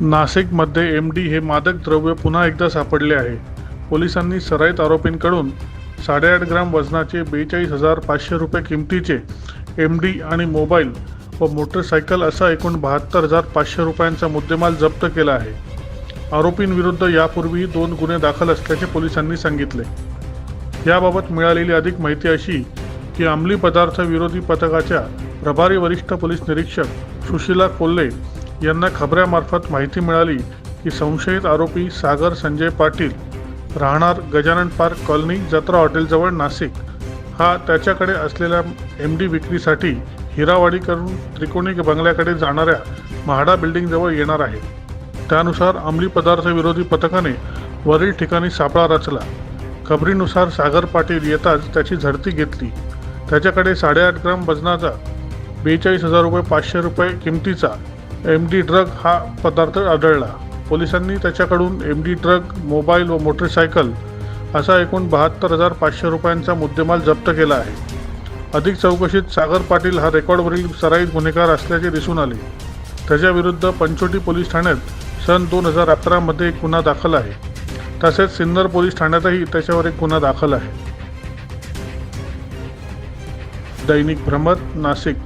नाशिकमध्ये M D हे मादक द्रव्य पुन्हा एकदा सापडले आहे. पोलिसांनी सराईत आरोपींकडून साडेआठ ग्राम वजनाचे बेचाळीस हजार पाचशे रुपये किमतीचे एम डी आणि मोबाईल व मोटरसायकल असा एकूण बहात्तर हजार पाचशे रुपयांचा मुद्देमाल जप्त केला आहे. आरोपींविरुद्ध यापूर्वीही दोन गुन्हे दाखल असल्याचे पोलिसांनी सांगितले. याबाबत मिळालेली अधिक माहिती अशी की अंमली पदार्थ विरोधी पथकाच्या प्रभारी वरिष्ठ पोलीस निरीक्षक सुशीला कोल्हे यांना खबऱ्यामार्फत माहिती मिळाली की संशयित आरोपी सागर संजय पाटील राहणार गजानन पार्क कॉलनी जत्रा हॉटेलजवळ नाशिक. हा त्याच्याकडे असलेल्या एम डी विक्रीसाठी हिरावाडी करून त्रिकोणी बंगल्याकडे जाणाऱ्या म्हाडा बिल्डिंगजवळ येणार आहे. त्यानुसार अंमली पदार्थ विरोधी पथकाने वरील ठिकाणी सापळा रचला. खबरीनुसार सागर पाटील येताच त्याची झडती घेतली. त्याच्याकडे साडेआठ ग्राम वजनाचा बेचाळीस हजार रुपये पाचशे रुपये किमतीचा एम डी ड्रग हा पदार्थ आढळला. पोलिसांनी त्याच्याकडून एम डी ड्रग मोबाईल व मोटरसायकल असा एकूण बहात्तर हजार पाचशे रुपयांचा मुद्देमाल जप्त केला आहे. अधिक चौकशीत सागर पाटील हा रेकॉर्डवरील सराईत गुन्हेगार असल्याचे दिसून आले. त्याच्याविरुद्ध पंचोटी पोलीस ठाण्यात सन दोन हजार अकरामध्ये एक गुन्हा दाखल आहे. तसेच सिन्नर पोलीस ठाण्यातही त्याच्यावर एक गुन्हा दाखल आहे. दैनिक भ्रमर नाशिक.